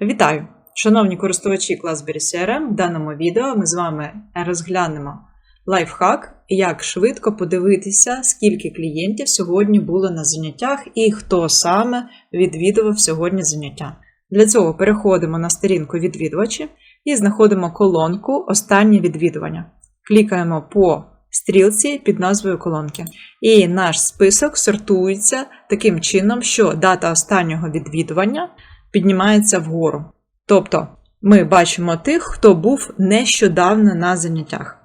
Вітаю! Шановні користувачі Classberry CRM, в даному відео ми з вами розглянемо лайфхак, як швидко подивитися, скільки клієнтів сьогодні було на заняттях і хто саме відвідував сьогодні заняття. Для цього переходимо на сторінку відвідувачі і знаходимо колонку Останнє відвідування. Клікаємо по стрілці під назвою колонки. І наш список сортується таким чином, що дата останнього відвідування піднімається вгору. Тобто ми бачимо тих, хто був нещодавно на заняттях.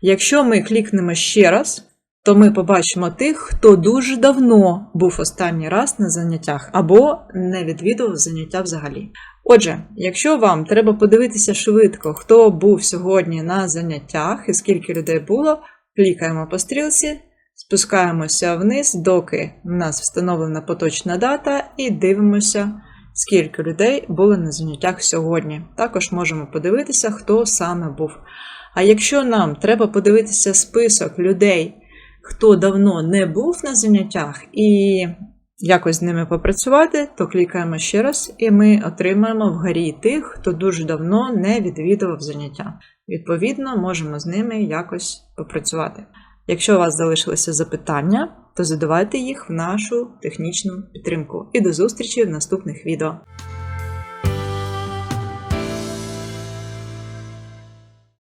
Якщо ми клікнемо ще раз, то ми побачимо тих, хто дуже давно був останній раз на заняттях або не відвідував заняття взагалі. Отже, якщо вам треба подивитися швидко, хто був сьогодні на заняттях і скільки людей було, клікаємо по стрілці, спускаємося вниз, доки в нас встановлена поточна дата, і дивимося, скільки людей було на заняттях сьогодні. Також можемо подивитися, хто саме був. А якщо нам треба подивитися список людей, хто давно не був на заняттях, і якось з ними попрацювати, то клікаємо ще раз, і ми отримаємо вгорі тих, хто дуже давно не відвідував заняття. Відповідно, можемо з ними якось попрацювати. Якщо у вас залишилися запитання, то задавайте їх в нашу технічну підтримку. І до зустрічі в наступних відео.